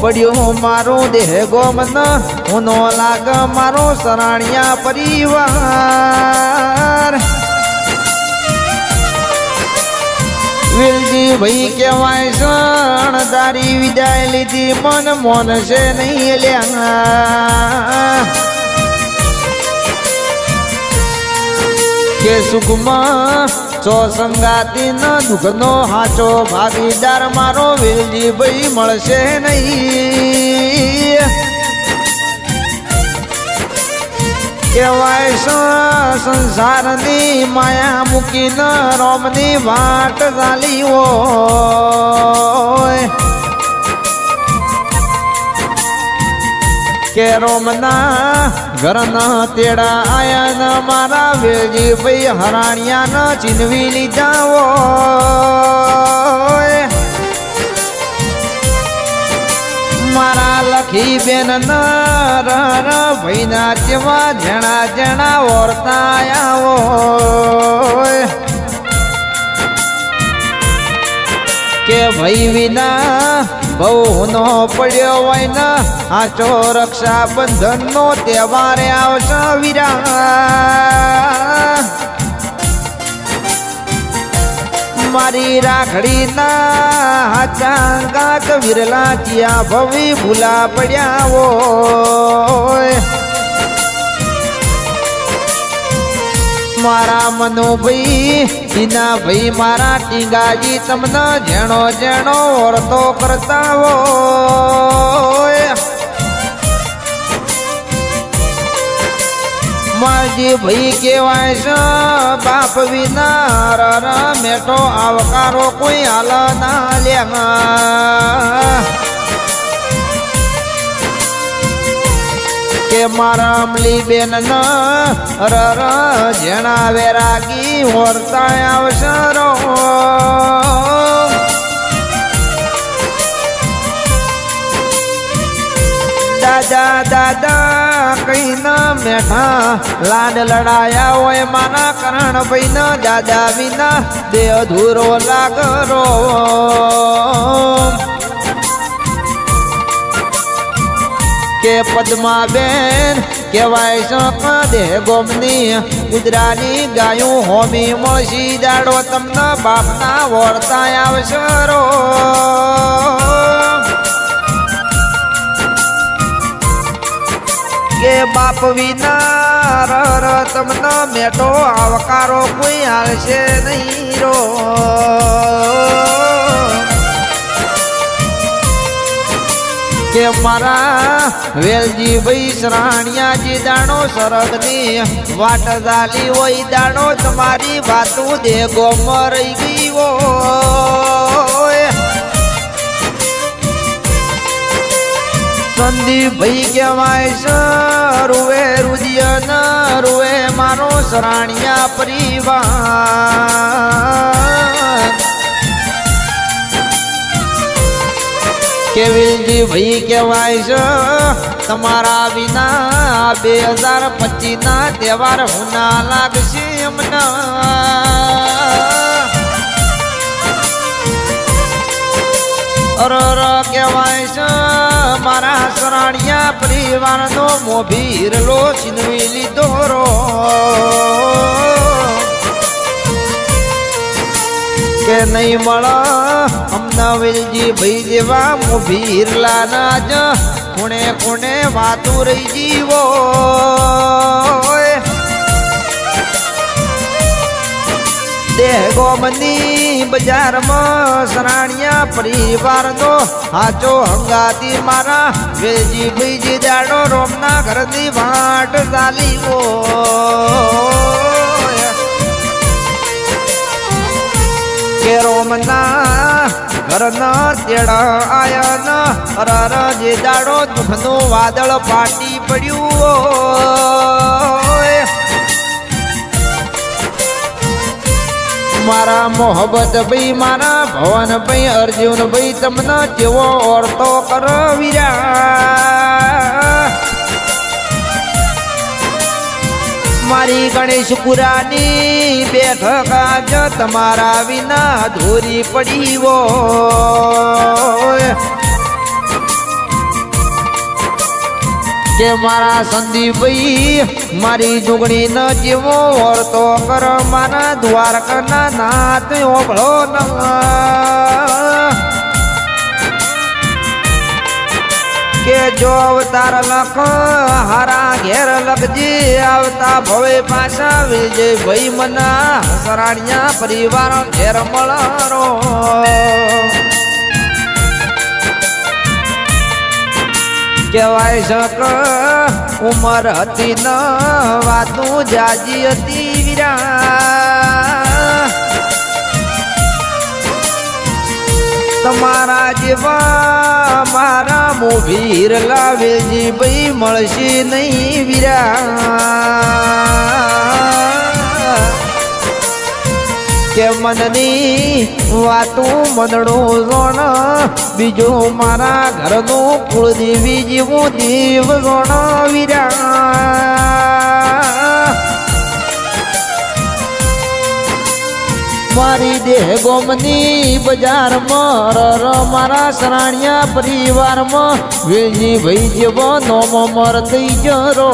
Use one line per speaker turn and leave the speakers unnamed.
પડ્યો મારો દેહ ગોમન, ઉનો લાગ મારો સરાણિયા પરિવાર. વિલજી ભાઈ કહેવાય સણ તારી વિદાય લીધી, મન મોન છે નહીં લ્યા. કે સુખમાં સો સંગાતી ન દુઃખનો હાચો ભાગીદાર, મારો વેલજી ભાઈ મળશે નહીં. કહેવાય સ, સંસારની માયા મૂકીને રોમની વાટ ચાલી હોય. કે રોમના ઘરના તેડા આયા ન મારા વેલજી ભાઈ હરાણિયા ન ચીનવી લીધા મારા લખી બેન ન ર ર ભાઈના જેવા જણા જણા ઓરતા આવો કે ભાઈ વિના બહુ નો પડ્યો હોય ને આચો રક્ષાબંધન નો તહેવાર આવશે વીરા મારી રાખડી ના હાચા કાક વિરલા ચિયા ભવી ભૂલા પડ્યા હોય મારા મનોભાઈ ઈના ભાઈ મારા ટીંગાજી, તમને જેણો જેણો ઓરતો કરતા હોય. માજી ભાઈ કેવાય છે, બાપ વિના મેઠો આવકારો કોઈ હાલ ના લ્યા. મારા અમલી બેન રર જેણા વેરાગી વર્તા અવસરો દાદા દાદા કઈ ન મેઠા લાડ લડાયા હોય માના કરણ ભાઈ ન દાદા વિના દે અધૂરો લાગરો. કે પદ્માબેન કહેવાય શક દે ગોમની કુદરાની ગાયું હોમી મળશી દાડો તમને બાપના વર્તા આવશરો કે બાપ વિના રર તમને મેટો આવકારો કોઈ હાલશે નહીં રો. કે મારા વેલજી ભાઈ શ્રાણિયાજી દાણો સરગની વાટ ચાલી હોય દાણો તમારી વાતું દે ગોમ રહી ગઈ હોય. સંદીપ ભાઈ કહેવાય સરુએ રૂવે રુદિય ન રૂવે મારો સરાણિયા પરિવાર. કેવિલજી ભાઈ કહેવાય છે? તમારા વિના બે હજાર પચીસ ના તહેવાર હું લાગશે એમના. અરર કહેવાય છે, મારા સરાણિયા પરિવારનો મોભીરલો છીનવી લીધો નહીં મળે. વેલજી ભાઈ જેવા મુભીરલા ના જ કુણે કુણે વાતું રહી જીવો. દેહ ગોમની બજારમાં સરાણિયા પરિવારનો હાચો હંગાતી મારા. વેલજી ભાઈ દાડો રોમના ઘરની વાટ ચાલી હોય કે રોમના ઘરના તેડા આયા વાદળ ફાટી પડ્યું મારા મોહબ્બત ભાઈ, મારા ભવન ભાઈ અર્જુન ભાઈ તમને જેવો ઓરતો કરો વીરા મારી ગણેશપુરાની બેઠક આજ તમારા વિના ધોરી પડી વો કે મારા સંદીપભાઈ મારી જુગણી ન જીવો વર્તો કર મારા દ્વારકાના નાથ ઓભળો ન કે જો અવતાર લખ, હારા ઘેર લખજી, આવતા ભવે પાછા વિજય ભાઈ મના સરાણિયા પરિવાર ઘેર મળરો. કહેવાય શક ઉમર હતી ન વાતું જાજી હતી વીરા તમારા જેવા મારા મોભીર લાવેજી ભાઈ મળશે નહીં વીરા. કે મનની વાતું મનડું ગણ બીજો મારા ઘરનું કુળદેવી જેવું દેવ ગણ વીરા. મારી દેહ ગોમની બજારમાં, રર મારા સરાણિયા પરિવારમાં, વેલજી ભાઈ જેવો નોમો મર થઈ જરો